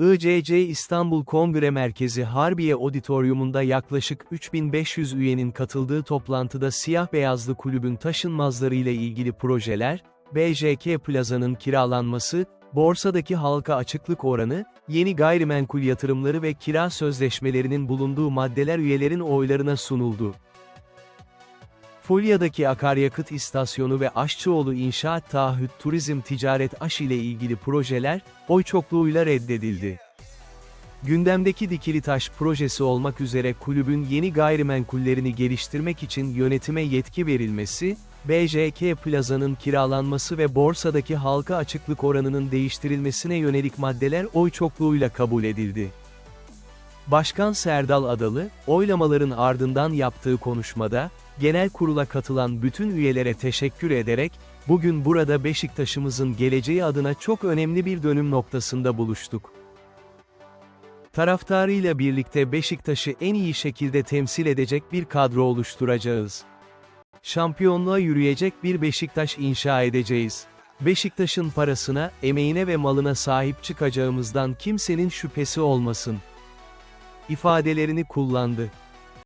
ICC İstanbul Kongre Merkezi Harbiye Auditorium'unda yaklaşık 3500 üyenin katıldığı toplantıda siyah beyazlı kulübün taşınmazları ile ilgili projeler, BJK Plaza'nın kiralanması, borsadaki halka açıklık oranı, yeni gayrimenkul yatırımları ve kira sözleşmelerinin bulunduğu maddeler üyelerin oylarına sunuldu. Fulya'daki akaryakıt istasyonu ve Aşçıoğlu İnşaat Taahhüt Turizm Ticaret Aş ile ilgili projeler, oy çokluğuyla reddedildi. Gündemdeki Dikili Taş projesi olmak üzere kulübün yeni gayrimenkullerini geliştirmek için yönetime yetki verilmesi, BJK Plaza'nın kiralanması ve borsadaki halka açıklık oranının değiştirilmesine yönelik maddeler oy çokluğuyla kabul edildi. Başkan Serdal Adalı, oylamaların ardından yaptığı konuşmada, genel kurula katılan bütün üyelere teşekkür ederek, bugün burada Beşiktaş'ımızın geleceği adına çok önemli bir dönüm noktasında buluştuk. Taraftarıyla birlikte Beşiktaş'ı en iyi şekilde temsil edecek bir kadro oluşturacağız. Şampiyonluğa yürüyecek bir Beşiktaş inşa edeceğiz. Beşiktaş'ın parasına, emeğine ve malına sahip çıkacağımızdan kimsenin şüphesi olmasın ifadelerini kullandı.